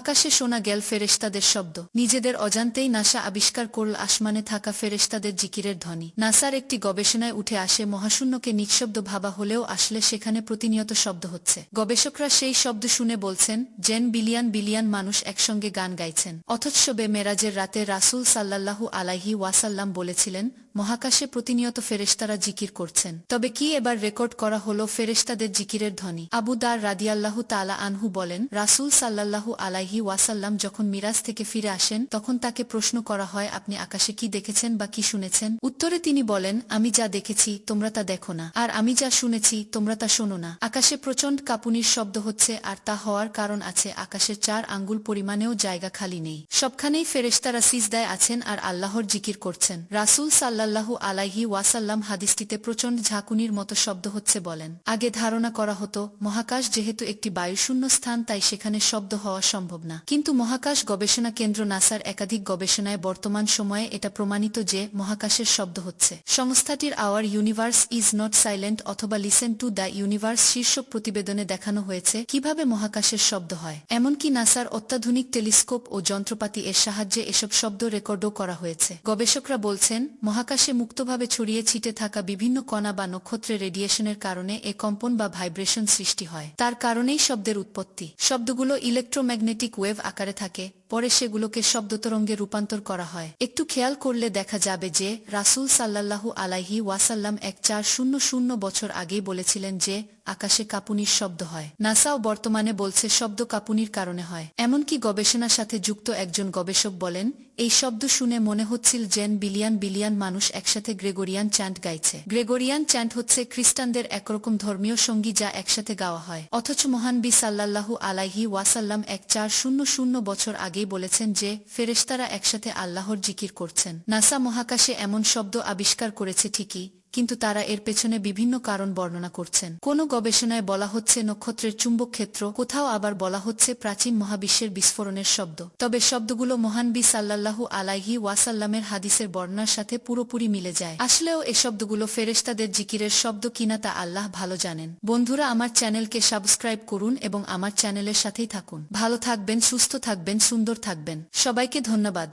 আকাশে শোনা গেল ফেরেশতাদের শব্দ। নিজেদের অজান্তেই নাসা আবিষ্কার করল আসমানে থাকা ফেরেশতাদের জিকিরের ধ্বনি। নাসার একটি গবেষণায় উঠে আসে, মহাশূন্যকে নিঃশব্দ ভাবা হলেও আসলে সেখানে প্রতিনিয়ত শব্দ হচ্ছে। গবেষকরা সেই শব্দ শুনে বলছেন, জেন বিলিয়ন বিলিয়ন মানুষ একসঙ্গে গান গাইছেন। অথচ বে মেরাজের রাতে রাসূল সাল্লাল্লাহু আলাইহি ওয়াসাল্লাম বলেছিলেন, মহাকাশে প্রতিনিয়ত ফেরেশতারা জিকির করছেন। তবে কি এবার রেকর্ড করা হলো ফেরেশতাদের জিকিরের ধ্বনি? আবু দার রাদিয়াল্লাহু তালা আনহু বলেন, রাসূল সাল্লাল্লাহু আলাইহি ওয়াসাল্লাম যখন মিরাজ থেকে ফিরে আসেন, তখন তাকে প্রশ্ন করা হয়, আপনি আকাশে কি দেখেছেন বা কি শুনেছেন? উত্তরে তিনি বলেন, আমি যা দেখেছি, তোমরা তা দেখো না। আর আমি যা শুনেছি, তোমরা তা শোনো না। আকাশে প্রচণ্ড কাঁপুনির শব্দ হচ্ছে, আর তা হওয়ার কারণ আছে, আকাশের চার আঙ্গুল পরিমাণেও জায়গা খালি নেই। সবখানেই ফেরেশতারা সিজদায় আছেন আর আল্লাহর জিকির করছেন। রাসূল সাল্লাল্লাহু আলাইহি ওয়াসাল্লাম হাদিসটিতে প্রচণ্ড ঝাঁকুনির মতো শব্দ হচ্ছে বলেন। আগে ধারণা করা হতো, মহাকাশ যেহেতু একটি বায়ুশূন্য স্থান তাই সেখানে শব্দ হওয়া সম্ভব না। কিন্তু মহাকাশ গবেষণা কেন্দ্র নাসার একাধিক গবেষণায় বর্তমান সময়ে এটা প্রমাণিত যে মহাকাশের শব্দ হচ্ছে। সংস্থাটির our universe is not silent অথবা লিসেন টু দ্য ইউনিভার্স শীর্ষক প্রতিবেদনে দেখানো হয়েছে কীভাবে মহাকাশের শব্দ হয়। এমনকি নাসার অত্যাধুনিক টেলিস্কোপ ও যন্ত্রপাতি এর সাহায্যে এসব শব্দ রেকর্ডও করা হয়েছে। গবেষকরা বলছেন, মহাকাশে মুক্তভাবে ছড়িয়ে ছিটে থাকা বিভিন্ন কণা বা নক্ষত্রের রেডিয়েশনের কারণে এ কম্পন বা ভাইব্রেশন সৃষ্টি হয়। তার কারণেই শব্দের উৎপত্তি। শব্দগুলো ইলেকট্রোম্যাগনেটিক ওয়েভ আকারে থাকে। পরে সেগুলোকে শব্দতরঙ্গে রূপান্তর করা হয়। একটু খেয়াল করলে দেখা যাবে যে, রাসূল সাল্লাল্লাহু আলাইহি ওয়াসাল্লাম এক চার শূন্য শূন্য বছর আগেই বলেছিলেন যে, আকাশে কাপুনির শব্দ হয়। নাসাও বর্তমানে বলছে শব্দ কাপুনির কারণে হয়। এমনকি গবেষণার সাথে যুক্ত একজন গবেষক বলেন, এই শব্দ শুনে মনে হচ্ছিল জেন বিলিয়ন বিলিয়ন মানুষ একসাথে গ্রেগরিয়ান চ্যান্ট গাইছে। গ্রেগরিয়ান চ্যান্ট হচ্ছে খ্রিস্টানদের একরকম ধর্মীয় সঙ্গী যা একসাথে গাওয়া হয়। অথচ মহান বি সাল্লাল্লাহু আলাইহি ওয়াসাল্লাম এক চার শূন্য শূন্য বছর আগেই বলেছেন যে, ফেরেশতারা একসাথে আল্লাহর জিকির করছেন। নাসা মহাকাশে এমন শব্দ আবিষ্কার করেছে ঠিকই কিন্তু তারা এর পেছনে বিভিন্ন কারণ বর্ণনা করছেন। কোন গবেষণায় বলা হচ্ছে নক্ষত্রের চুম্বক ক্ষেত্র, কোথাও আবার বলা হচ্ছে প্রাচীন মহাবিশ্বের বিস্ফোরণের শব্দ। তবে শব্দগুলো মহান বি সাল্লাল্লাহু আলাইহি ওয়াসাল্লামের হাদিসের বর্ণনার সাথে পুরোপুরি মিলে যায়। আসলেও এ শব্দগুলো ফেরেশতাদের জিকিরের শব্দ কিনা তা আল্লাহ ভালো জানেন। বন্ধুরা, আমার চ্যানেলকে সাবস্ক্রাইব করুন এবং আমার চ্যানেলের সাথেই থাকুন। ভালো থাকবেন, সুস্থ থাকবেন, সুন্দর থাকবেন। সবাইকে ধন্যবাদ।